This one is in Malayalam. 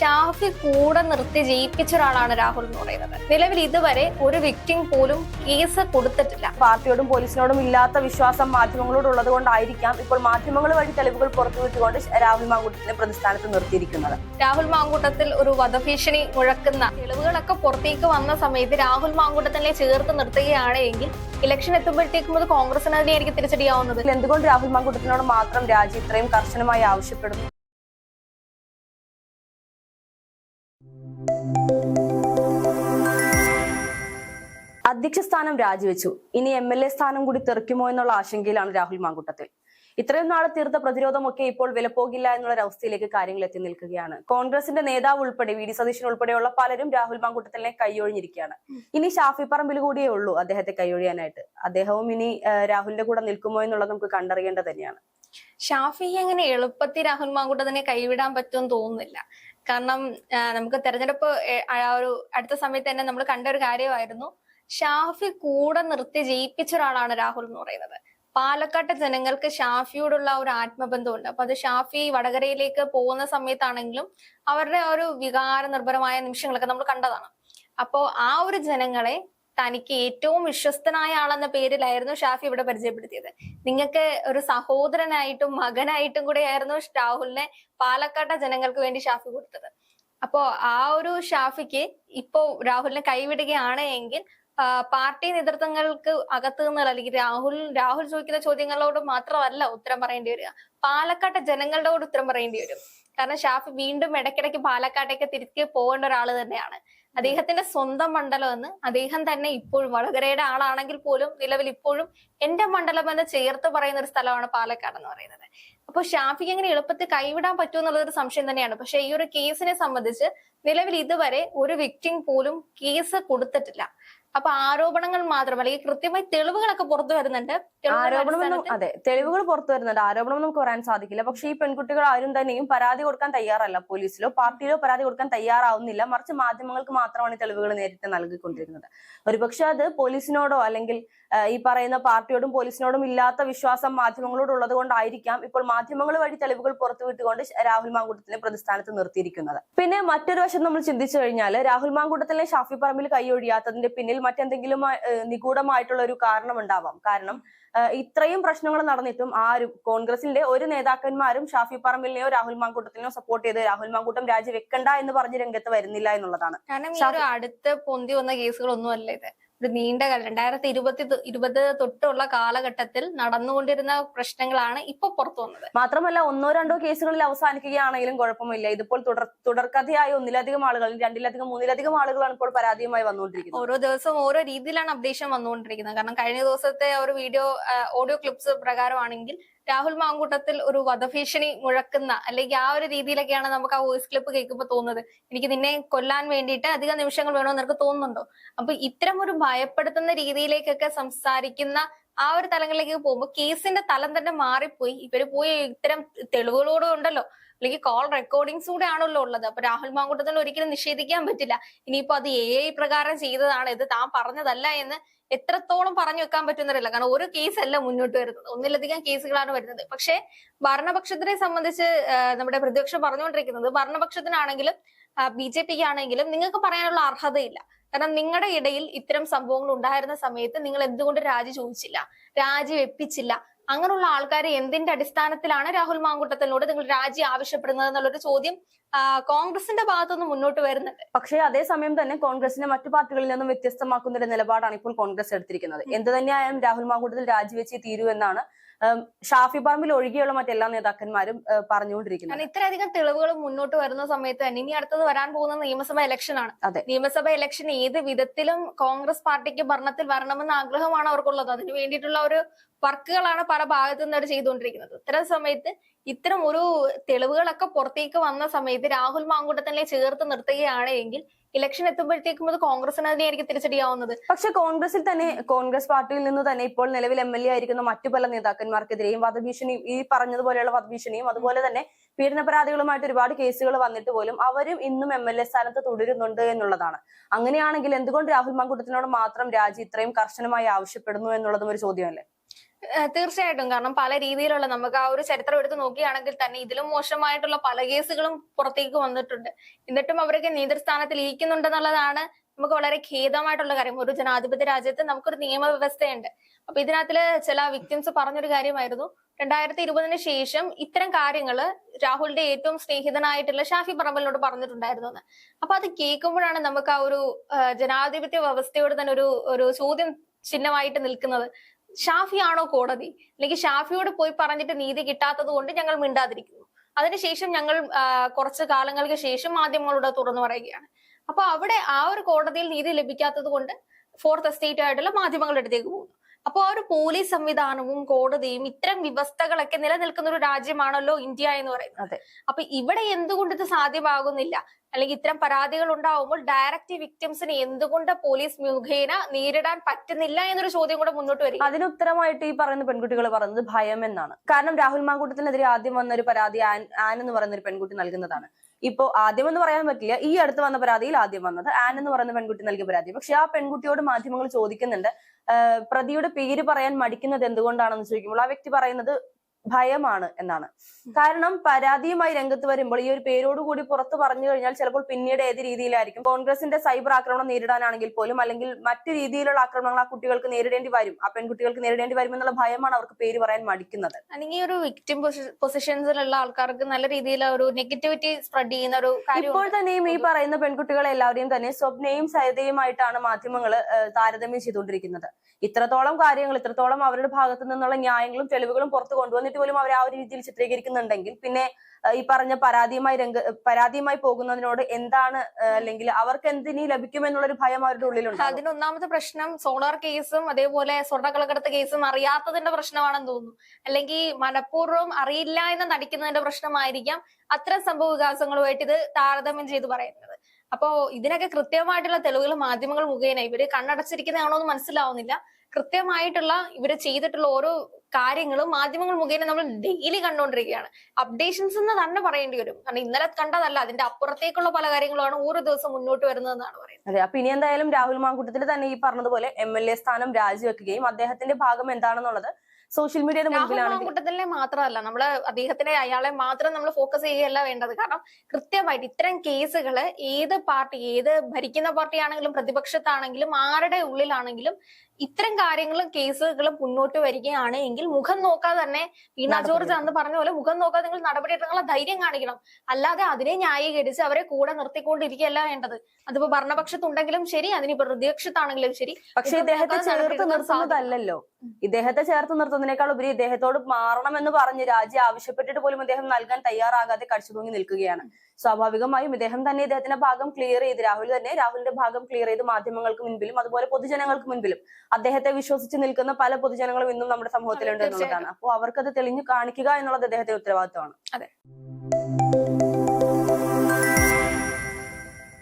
ഷാഫി കൂടെ നിർത്തി ജയിപ്പിച്ച ഒരാളാണ് രാഹുൽ എന്ന് പറയുന്നത്. നിലവിൽ ഇതുവരെ ഒരു വിക്ടിം പോലും കേസ് കൊടുത്തിട്ടില്ല. പാർട്ടിയോടും പോലീസിനോടും ഇല്ലാത്ത വിശ്വാസം മാധ്യമങ്ങളോട് ഉള്ളത് കൊണ്ടായിരിക്കാം ഇപ്പോൾ മാധ്യമങ്ങൾ വഴി തെളിവുകൾ പുറത്തുവിട്ടുകൊണ്ട് രാഹുൽ മാങ്കൂട്ടത്തിനെ പ്രതിസ്ഥാനത്ത് നിർത്തിയിരിക്കുന്നത്. രാഹുൽ മാങ്കൂട്ടത്തിൽ ഒരു വധഭീഷണി മുഴക്കുന്ന തെളിവുകളൊക്കെ പുറത്തേക്ക് വന്ന സമയത്ത് രാഹുൽ മാങ്കൂട്ടത്തിനെ ചേർത്ത് നിർത്തുകയാണ് എങ്കിൽ ഇലക്ഷൻ എത്തുമ്പോഴത്തേക്കും അത് കോൺഗ്രസിന് തന്നെയായിരിക്കും തിരിച്ചടിയാവുന്നത്. എന്തുകൊണ്ട് രാഹുൽ മാങ്കൂട്ടത്തിനോട് മാത്രം രാജി ഇത്രയും കർശനമായി ആവശ്യപ്പെടുന്നു? അധ്യക്ഷ സ്ഥാനം രാജിവെച്ചു. ഇനി എം എൽ എ സ്ഥാനം കൂടി തെറിക്കുമോ എന്നുള്ള ആശങ്കയിലാണ് രാഹുൽ മാങ്കുട്ടത്തിൽ. ഇത്രയും നാളെ തീർത്ത പ്രതിരോധമൊക്കെ ഇപ്പോൾ വിലപ്പോകില്ല എന്നുള്ള അവസ്ഥയിലേക്ക് കാര്യങ്ങൾ എത്തി നിൽക്കുകയാണ്. കോൺഗ്രസിന്റെ നേതാവ് ഉൾപ്പെടെ വി ഡി സതീശൻ ഉൾപ്പെടെയുള്ള പലരും രാഹുൽ മാങ്കൂട്ടത്തിനെ കൈയൊഴിഞ്ഞിരിക്കുകയാണ്. ഇനി ഷാഫി പറമ്പിൽ കൂടിയേ ഉള്ളൂ അദ്ദേഹത്തെ കൈയൊഴിയാനായിട്ട്. അദ്ദേഹവും ഇനി രാഹുലിന്റെ കൂടെ നിൽക്കുമോ എന്നുള്ളത് നമുക്ക് കണ്ടറിയേണ്ടത് തന്നെയാണ്. ഷാഫി അങ്ങനെ എളുപ്പത്തിൽ രാഹുൽ മാങ്കൂട്ടത്തിനെ കൈവിടാൻ പറ്റുമെന്ന് തോന്നുന്നില്ല. കാരണം നമുക്ക് തെരഞ്ഞെടുപ്പ് ആ ഒരു അടുത്ത സമയത്ത് തന്നെ നമ്മൾ കണ്ട ഒരു കാര്യമായിരുന്നു. ഷാഫി കൂടെ നിർത്തി ജയിപ്പിച്ച ഒരാളാണ് രാഹുൽ എന്ന് പറയുന്നത്. പാലക്കാട്ടെ ജനങ്ങൾക്ക് ഷാഫിയോടുള്ള ഒരു ആത്മബന്ധമുണ്ട്. അപ്പൊ അത് ഷാഫി വടകരയിലേക്ക് പോകുന്ന സമയത്താണെങ്കിലും അവരുടെ ഒരു വികാര നിർഭരമായ നിമിഷങ്ങളൊക്കെ നമ്മൾ കണ്ടതാണ്. അപ്പോ ആ ഒരു ജനങ്ങളെ തനിക്ക് ഏറ്റവും വിശ്വസ്തനായ ആളെന്ന പേരിലായിരുന്നു ഷാഫി ഇവിടെ പരിചയപ്പെടുത്തിയത്. നിങ്ങൾക്ക് ഒരു സഹോദരനായിട്ടും മകനായിട്ടും കൂടെ ആയിരുന്നു രാഹുലിനെ പാലക്കാട്ടെ ജനങ്ങൾക്ക് വേണ്ടി ഷാഫി കൊടുത്തത്. അപ്പോ ആ ഒരു ഷാഫിക്ക് ഇപ്പോ രാഹുലിനെ കൈവിടുകയാണ് എങ്കിൽ പാർട്ടി നേതൃത്വങ്ങൾക്ക് അകത്തു നിന്നുള്ള അല്ലെങ്കിൽ രാഹുൽ രാഹുൽ ചോദിക്കുന്ന ചോദ്യങ്ങളോട് മാത്രമല്ല ഉത്തരം പറയേണ്ടി വരിക. പാലക്കാട്ടെ ജനങ്ങളുടെ ഉത്തരം പറയേണ്ടി വരും. കാരണം ഷാഫി വീണ്ടും ഇടയ്ക്കിടയ്ക്ക് പാലക്കാട്ടേക്ക് തിരികെ പോകേണ്ട ഒരാൾ തന്നെയാണ്. അദ്ദേഹത്തിന്റെ സ്വന്തം മണ്ഡലം എന്ന് അദ്ദേഹം തന്നെ ഇപ്പോഴും വടകരയുടെ ആളാണെങ്കിൽ പോലും നിലവിൽ ഇപ്പോഴും എന്റെ മണ്ഡലം എന്ന് ചേർത്ത് പറയുന്ന ഒരു സ്ഥലമാണ് പാലക്കാട് എന്ന് പറയുന്നത്. അപ്പൊ ഷാഫിക്ക് എങ്ങനെ എളുപ്പത്തിൽ കൈവിടാൻ പറ്റുമോ എന്നുള്ളത് ഒരു സംശയം തന്നെയാണ്. പക്ഷെ ഈ ഒരു കേസിനെ സംബന്ധിച്ച് നിലവിൽ ഇതുവരെ ഒരു വിക്ടിം പോലും കേസ് കൊടുത്തിട്ടില്ല. അപ്പൊ ആരോപണങ്ങൾ മാത്രം അല്ലെങ്കിൽ കൃത്യമായി തെളിവുകളൊക്കെ പുറത്തു വരുന്നുണ്ട്. ആരോപണം ആരോപണമൊന്നും അതെ തെളിവുകൾ പുറത്തു വരുന്നുണ്ട്. ആരോപണം നമുക്ക് പറയാൻ സാധിക്കില്ല. പക്ഷേ ഈ പെൺകുട്ടികൾ ആരും തന്നെയും പരാതി കൊടുക്കാൻ തയ്യാറല്ല പോലീസിലോ പാർട്ടിയിലോ പരാതി കൊടുക്കാൻ തയ്യാറാവുന്നില്ല. മറിച്ച് മാധ്യമങ്ങൾക്ക് മാത്രമാണ് തെളിവുകൾ നേരിട്ട് നൽകിക്കൊണ്ടിരുന്നത്. ഒരുപക്ഷെ അത് പോലീസിനോടോ അല്ലെങ്കിൽ ഈ പറയുന്ന പാർട്ടിയോടും പോലീസിനോടും ഇല്ലാത്ത വിശ്വാസം മാധ്യമങ്ങളോട് ഉള്ളത് കൊണ്ടായിരിക്കാം ഇപ്പോൾ മാധ്യമങ്ങൾ വഴി തെളിവുകൾ പുറത്തുവിട്ടുകൊണ്ട് രാഹുൽ മാങ്കൂട്ടത്തിനെ പ്രതിസ്ഥാനത്ത് നിർത്തിയിരിക്കുന്നത്. പിന്നെ മറ്റൊരു വശം നമ്മൾ ചിന്തിച്ചു കഴിഞ്ഞാൽ രാഹുൽ മാങ്കൂട്ടത്തിനെ ഷാഫി പറമ്പിൽ കൈയൊഴിയാത്തതിന്റെ പിന്നിൽ മറ്റെന്തെങ്കിലും നിഗൂഢമായിട്ടുള്ള ഒരു കാരണം ഉണ്ടാവാം കാരണം ഇത്രയും പ്രശ്നങ്ങൾ നടന്നിട്ടും ആരും കോൺഗ്രസിന്റെ ഒരു നേതാക്കന്മാരും ഷാഫി പറമ്പിലിനെയോ രാഹുൽ മാങ്കൂട്ടത്തിനെയോ സപ്പോർട്ട് ചെയ്ത് രാഹുൽ മാങ്കൂട്ടം രാജി വെക്കണ്ട എന്ന് പറഞ്ഞ് രംഗത്ത് വരുന്നില്ല എന്നുള്ളതാണ്. കാരണം അടുത്ത് പൊന്തി വന്ന കേസുകളൊന്നും അല്ല ഇത്. ഒരു നീണ്ട കാലം രണ്ടായിരത്തി ഇരുപത്തി ഇരുപത് തൊട്ടുള്ള കാലഘട്ടത്തിൽ നടന്നുകൊണ്ടിരുന്ന പ്രശ്നങ്ങളാണ് ഇപ്പൊ പുറത്തു വന്നത്. മാത്രമല്ല ഒന്നോ രണ്ടോ കേസുകളിൽ അവസാനിക്കുകയാണെങ്കിലും കുഴപ്പമില്ല. ഇതിപ്പോൾ തുടർ തുടർക്കഥയായി ഒന്നിലധികം ആളുകൾ രണ്ടിലധികം മൂന്നിലധികം ആളുകളാണ് ഇപ്പോൾ പരാതിയുമായി വന്നുകൊണ്ടിരിക്കുന്നത്. ഓരോ ദിവസവും ഓരോ രീതിയിലാണ് അപ്ഡേഷൻ വന്നുകൊണ്ടിരിക്കുന്നത്. കാരണം കഴിഞ്ഞ ദിവസത്തെ ഒരു വീഡിയോ ഓഡിയോ ക്ലിപ്സ് പ്രകാരമാണെങ്കിൽ രാഹുൽ മാങ്കൂട്ടത്തിൽ ഒരു വധഭീഷണി മുഴക്കുന്ന അല്ലെങ്കിൽ ആ ഒരു രീതിയിലൊക്കെയാണ് നമുക്ക് ആ വോയിസ് ക്ലിപ്പ് കേൾക്കുമ്പോൾ തോന്നുന്നത്. എനിക്ക് നിന്നെ കൊല്ലാൻ വേണ്ടിയിട്ട് അധിക നിമിഷങ്ങൾ വേണമെന്ന് നിനക്ക് തോന്നുന്നുണ്ടോ? അപ്പൊ ഇത്തരം ഒരു ഭയപ്പെടുത്തുന്ന രീതിയിലേക്കൊക്കെ സംസാരിക്കുന്ന ആ ഒരു തലങ്ങളിലേക്ക് പോകുമ്പോൾ കേസിന്റെ തലം തന്നെ മാറിപ്പോയി. ഇവർ പോയി ഇത്തരം തെളിവുകളോടും ഉണ്ടല്ലോ. അല്ലെങ്കിൽ കോൾ റെക്കോർഡിങ്സ് കൂടെ ആണല്ലോ ഉള്ളത്. അപ്പൊ രാഹുൽ മാങ്കൂട്ടത്തിന് ഒരിക്കലും നിഷേധിക്കാൻ പറ്റില്ല. ഇനിയിപ്പോ അത് എ ഐ പ്രകാരം ചെയ്തതാണ്. ഇത് താൻ പറഞ്ഞതല്ല എന്ന് എത്രത്തോളം പറഞ്ഞു വെക്കാൻ പറ്റുന്നറിയില്ല കാരണം ഒരു കേസല്ല മുന്നോട്ട് വരുന്നത്. ഒന്നിലധികം കേസുകളാണ് വരുന്നത്. പക്ഷേ ഭരണപക്ഷത്തിനെ സംബന്ധിച്ച് നമ്മുടെ പ്രതിപക്ഷം പറഞ്ഞുകൊണ്ടിരിക്കുന്നത് ഭരണപക്ഷത്തിനാണെങ്കിലും ബി ജെ പിക്ക് ആണെങ്കിലും നിങ്ങൾക്ക് പറയാനുള്ള അർഹതയില്ല. കാരണം നിങ്ങളുടെ ഇടയിൽ ഇത്തരം സംഭവങ്ങൾ ഉണ്ടായിരുന്ന സമയത്ത് നിങ്ങൾ എന്തുകൊണ്ട് രാജി ചോദിച്ചില്ല? രാജി വെപ്പിച്ചില്ല? അങ്ങനെയുള്ള ആൾക്കാർ എന്തിന്റെ അടിസ്ഥാനത്തിലാണ് രാഹുൽ മാങ്കൂട്ടത്തിനോട് നിങ്ങൾ രാജി ആവശ്യപ്പെടുന്നത് എന്നുള്ളൊരു ചോദ്യം കോൺഗ്രസിന്റെ ഭാഗത്തുനിന്ന് മുന്നോട്ട് വരുന്നുണ്ട്. പക്ഷേ അതേസമയം തന്നെ കോൺഗ്രസിനെ മറ്റു പാർട്ടികളിൽ നിന്നും വ്യത്യസ്തമാക്കുന്ന ഒരു നിലപാടാണ് ഇപ്പോൾ കോൺഗ്രസ് എടുത്തിരിക്കുന്നത്. എന്ത് തന്നെയായാലും രാഹുൽ മാങ്കൂട്ടത്തിൽ രാജിവെച്ച് തീരൂ എന്നാണ് ഷാഫി പറമ്പിൽ ഒഴികെയുള്ള മറ്റെല്ലാ നേതാക്കന്മാരും പറഞ്ഞുകൊണ്ടിരിക്കുന്നത്. ഇത്രയധികം തെളിവുകൾ മുന്നോട്ട് വരുന്ന സമയത്ത് തന്നെ ഇനി അടുത്തത് വരാൻ പോകുന്ന നിയമസഭ ഇലക്ഷൻ ആണ്. അതെ. നിയമസഭ ഇലക്ഷൻ ഏത് വിധത്തിലും കോൺഗ്രസ് പാർട്ടിക്ക് ഭരണത്തിൽ വരണമെന്ന ആഗ്രഹമാണ് അവർക്കുള്ളത്. അതിന് വേണ്ടിയിട്ടുള്ള ഒരു വർക്കുകളാണ് പല ഭാഗത്തു നിന്ന് അവർ ചെയ്തുകൊണ്ടിരിക്കുന്നത്. ഇത്തരം സമയത്ത് ഇത്തരം ഒരു തെളിവുകളൊക്കെ പുറത്തേക്ക് വന്ന സമയത്ത് രാഹുൽ മാങ്കൂട്ടത്തിനെ ചേർത്ത് നിർത്തുകയാണ് എങ്കിൽ ഇലക്ഷൻ എത്തുമ്പോഴത്തേക്കും അത് കോൺഗ്രസിന് തന്നെയായിരിക്കും തിരിച്ചടിയാവുന്നത്. പക്ഷെ കോൺഗ്രസിൽ തന്നെ കോൺഗ്രസ് പാർട്ടിയിൽ നിന്ന് തന്നെ ഇപ്പോൾ നിലവിൽ എം എൽ എ ആയിരിക്കുന്ന മറ്റു പല നേതാക്കന്മാർക്കെതിരെയും വധഭീഷണിയും ഈ പറഞ്ഞതുപോലെയുള്ള വധഭീഷണിയും അതുപോലെ തന്നെ പീഡന പരാതികളുമായിട്ട് ഒരുപാട് കേസുകൾ വന്നിട്ട് പോലും അവരും ഇന്നും എം എൽ എ സ്ഥാനത്ത് തുടരുന്നുണ്ട് എന്നുള്ളതാണ്. അങ്ങനെയാണെങ്കിൽ എന്തുകൊണ്ട് രാഹുൽ മാങ്കൂട്ടത്തിനോട് മാത്രം രാജി ഇത്രയും കർശനമായി ആവശ്യപ്പെടുന്നു എന്നുള്ളതും ഒരു ചോദ്യമല്ലേ? തീർച്ചയായിട്ടും. കാരണം പല രീതിയിലുള്ള നമുക്ക് ആ ഒരു ചരിത്രം എടുത്ത് നോക്കുകയാണെങ്കിൽ തന്നെ ഇതിലും മോശമായിട്ടുള്ള പല കേസുകളും പുറത്തേക്ക് വന്നിട്ടുണ്ട്. എന്നിട്ടും അവരൊക്കെ നേതൃസ്ഥാനത്തിൽ ഇരിക്കുന്നുണ്ടെന്നുള്ളതാണ് നമുക്ക് വളരെ ഖേദമായിട്ടുള്ള കാര്യം. ഒരു ജനാധിപത്യ രാജ്യത്ത് നമുക്കൊരു നിയമവ്യവസ്ഥയുണ്ട്. അപ്പൊ ഇതിനകത്തിൽ ചില വിക്ടിംസ് പറഞ്ഞൊരു കാര്യമായിരുന്നു. രണ്ടായിരത്തി ഇരുപതിന് ശേഷം ഇത്തരം കാര്യങ്ങൾ രാഹുലിന്റെ ഏറ്റവും സ്നേഹിതനായിട്ടുള്ള ഷാഫി പറമ്പലിനോട് പറഞ്ഞിട്ടുണ്ടായിരുന്നു എന്ന് അപ്പൊ അത് കേൾക്കുമ്പോഴാണ് നമുക്ക് ആ ഒരു ജനാധിപത്യ വ്യവസ്ഥയോട് തന്നെ ഒരു ഒരു ചോദ്യം ചിഹ്നമായിട്ട് നിൽക്കുന്നത്. ഷാഫിയാണോ കോടതി? അല്ലെങ്കിൽ ഷാഫിയോട് പോയി പറഞ്ഞിട്ട് നീതി കിട്ടാത്തത് കൊണ്ട് ഞങ്ങൾ മിണ്ടാതിരിക്കുന്നു. അതിനുശേഷം ഞങ്ങൾ കുറച്ച് കാലങ്ങൾക്ക് ശേഷം മാധ്യമങ്ങളോട് തുറന്നു പറയുകയാണ്. അപ്പൊ അവിടെ ആ ഒരു കോടതിയിൽ നീതി ലഭിക്കാത്തത് കൊണ്ട് ഫോർത്ത് എസ്റ്റേറ്റ് ആയിട്ടുള്ള മാധ്യമങ്ങളുടെ അടുത്തേക്ക് അപ്പോൾ ആ ഒരു പോലീസ് സംവിധാനവും കോടതിയും ഇത്തരം വ്യവസ്ഥകളൊക്കെ നിലനിൽക്കുന്ന ഒരു രാജ്യമാണല്ലോ ഇന്ത്യ എന്ന് പറയുന്നത്. അപ്പൊ ഇവിടെ എന്തുകൊണ്ട് ഇത് സാധ്യമാകുന്നില്ല? അല്ലെങ്കിൽ ഇത്തരം പരാതികൾ ഉണ്ടാവുമ്പോൾ ഡയറക്റ്റ് വിക്ടിംസിനെ എന്തുകൊണ്ട് പോലീസ് മുഖേന നേരിടാൻ പറ്റുന്നില്ല എന്നൊരു ചോദ്യം കൂടെ മുന്നോട്ട് വരും അതിന് ഉത്തരമായിട്ട് ഈ പറയുന്ന പെൺകുട്ടികൾ പറയുന്നത് ഭയം എന്നാണ്. കാരണം രാഹുൽ മാങ്കൂട്ടത്തിനെതിരെ ആദ്യം വന്ന ഒരു പരാതി ആൻ ആൻ എന്ന് പറയുന്ന ഒരു പെൺകുട്ടി നൽകുന്നതാണ്. ഇപ്പോ ആദ്യം എന്ന് പറയാൻ പറ്റില്ല. ഈ അടുത്ത് വന്ന പരാതിയിൽ ആദ്യം വന്നത്. ആൻ എന്ന് പറയുന്ന പെൺകുട്ടി നൽകിയ പരാതി. പക്ഷെ ആ പെൺകുട്ടിയോട് മാധ്യമങ്ങൾ ചോദിക്കുന്നുണ്ട്. പ്രതിയുടെ പേര് പറയാൻ മടിക്കുന്നത് എന്തുകൊണ്ടാണെന്ന് ചോദിക്കുമ്പോൾ ആ വ്യക്തി പറയുന്നത് ഭയമാണ് എന്നാണ്. കാരണം പരാതിയുമായി രംഗത്ത് വരുമ്പോൾ ഈ ഒരു പേരോടുകൂടി പുറത്തു പറഞ്ഞു കഴിഞ്ഞാൽ ചിലപ്പോൾ പിന്നീട് ഏത് രീതിയിലായിരിക്കും? കോൺഗ്രസിന്റെ സൈബർ ആക്രമണം നേരിടാനാണെങ്കിൽ പോലും അല്ലെങ്കിൽ മറ്റു രീതിയിലുള്ള ആക്രമണങ്ങൾ ആ കുട്ടികൾക്ക് നേരിടേണ്ടി വരും. ആ പെൺകുട്ടികൾക്ക് നേരിടേണ്ടി വരും എന്നുള്ള ഭയമാണ് അവർക്ക് പേര് പറയാൻ മടിക്കുന്നത്. അല്ലെങ്കിൽ ഒരു വിക്ടിം പൊസിഷൻസിലുള്ള ആൾക്കാർക്ക് നല്ല രീതിയിൽ ഒരു നെഗറ്റിവിറ്റി സ്പ്രെഡ് ചെയ്യുന്ന ഒരു ഇപ്പോൾ തന്നെയും ഈ പറയുന്ന പെൺകുട്ടികളെ എല്ലാവരെയും തന്നെ സ്വപ്നയും സരിതയുമായിട്ടാണ് മാധ്യമങ്ങൾ താരതമ്യം ചെയ്തുകൊണ്ടിരിക്കുന്നത്. ഇത്രത്തോളം കാര്യങ്ങൾ ഇത്രത്തോളം അവരുടെ ഭാഗത്തു നിന്നുള്ള ന്യായങ്ങളും തെളിവുകളും പുറത്തു കൊണ്ടുവന്നിട്ട് പോലും അവർ ആ ഒരു രീതിയിൽ ചിത്രീകരിക്കുന്നുണ്ടെങ്കിൽ പിന്നെ ഈ പറഞ്ഞ പരാതിയുമായി രംഗ പരാതിയുമായി പോകുന്നതിനോട് എന്താണ് അല്ലെങ്കിൽ അവർക്ക് എന്തിനി ലഭിക്കുമെന്നുള്ള ഒരു ഭയം അവരുടെ ഉള്ളിലുണ്ട്? അതിന് ഒന്നാമത്തെ പ്രശ്നം സോളാർ കേസും അതേപോലെ സ്വർണക്കള്ളക്കടത്ത് കേസും അറിയാത്തതിന്റെ പ്രശ്നമാണെന്ന് തോന്നുന്നു. അല്ലെങ്കിൽ മനഃപൂർവം അറിയില്ല എന്ന് നടിക്കുന്നതിന്റെ പ്രശ്നമായിരിക്കാം അത്തരം സംഭവ വികാസങ്ങളുമായിട്ട് ഇത് താരതമ്യം ചെയ്ത് പറയുന്നത്. അപ്പോ ഇതിനൊക്കെ കൃത്യമായിട്ടുള്ള തെളിവുകൾ മാധ്യമങ്ങൾ മുഖേന ഇവർ കണ്ണടച്ചിരിക്കുന്നതാണോ എന്ന് മനസ്സിലാവുന്നില്ല. കൃത്യമായിട്ടുള്ള ഇവർ ചെയ്തിട്ടുള്ള ഓരോ കാര്യങ്ങളും മാധ്യമങ്ങൾ മുഖേന നമ്മൾ ഡെയിലി കണ്ടുകൊണ്ടിരിക്കുകയാണ് അപ്ഡേഷൻസ് എന്ന് തന്നെ പറയേണ്ടി വരും. കാരണം ഇന്നലെ കണ്ടതല്ല അതിന്റെ അപ്പുറത്തേക്കുള്ള പല കാര്യങ്ങളുമാണ് ഓരോ ദിവസം മുന്നോട്ട് വരുന്നതെന്നാണ് പറയുന്നത്. അതെ അപ്പൊ ഇനി എന്തായാലും രാഹുൽ മാങ്കൂട്ടത്തിൽ തന്നെ ഈ പറഞ്ഞതുപോലെ എം എൽ എ സ്ഥാനം രാജിവെക്കുകയും അദ്ദേഹത്തിന്റെ ഭാഗം എന്താണെന്നുള്ളത് സോഷ്യൽ മീഡിയയുടെ മാങ്കൂട്ടത്തിനെ മാത്രമല്ല നമ്മൾ അദ്ദേഹത്തിനെ അയാളെ മാത്രം നമ്മൾ ഫോക്കസ് ചെയ്യുകയല്ല വേണ്ടത്. കാരണം കൃത്യമായിട്ട് ഇത്തരം കേസുകൾ ഏത് പാർട്ടി ഏത് ഭരിക്കുന്ന പാർട്ടിയാണെങ്കിലും പ്രതിപക്ഷത്താണെങ്കിലും ആരുടെ ഉള്ളിലാണെങ്കിലും ഇത്തരം കാര്യങ്ങളും കേസുകളും മുന്നോട്ട് വരികയാണ് എങ്കിൽ മുഖം നോക്കാതെ തന്നെ വീണ ജോർജ് അന്ന് പറഞ്ഞ പോലെ മുഖം നോക്കാതെ നിങ്ങൾ നടപടി എടുക്കാനുള്ള ധൈര്യം കാണിക്കണം. അല്ലാതെ അതിനെ ന്യായീകരിച്ച് അവരെ കൂടെ നിർത്തിക്കൊണ്ടിരിക്കുകയല്ല വേണ്ടത്. അതിപ്പോ ഭരണപക്ഷത്തുണ്ടെങ്കിലും ശരി അതിനിപ്പോ പ്രതിപക്ഷത്താണെങ്കിലും ശരി. പക്ഷെ ഇദ്ദേഹത്തെ ചേർത്ത് നിർത്തുന്നതല്ലല്ലോ. ഇദ്ദേഹത്തെ ചേർത്ത് നിർത്തുന്നതിനേക്കാൾ ഉപരി ഇദ്ദേഹത്തോട് മാറണമെന്ന് പറഞ്ഞ് രാജി ആവശ്യപ്പെട്ടിട്ട് പോലും ഇദ്ദേഹം നൽകാൻ തയ്യാറാകാതെ കടിച്ചു തൂങ്ങി നിൽക്കുകയാണ്. സ്വാഭാവികമായും ഇദ്ദേഹം തന്നെ ഇദ്ദേഹത്തിന്റെ ഭാഗം ക്ലിയർ ചെയ്ത് രാഹുൽ തന്നെ രാഹുലിന്റെ ഭാഗം ക്ലിയർ ചെയ്ത് മാധ്യമങ്ങൾക്ക് മുൻപിലും അതുപോലെ പൊതുജനങ്ങൾക്ക് മുൻപിലും അദ്ദേഹത്തെ വിശ്വസിച്ച് നിൽക്കുന്ന പല പൊതുജനങ്ങളും ഇന്നും നമ്മുടെ സമൂഹത്തിലുണ്ട് എന്നുള്ളതാണ്. അപ്പോൾ അവർക്കത് തെളിഞ്ഞു കാണിക്കുക എന്നുള്ളത് അദ്ദേഹത്തിന്റെ ഉത്തരവാദിത്തമാണ്. അതെ.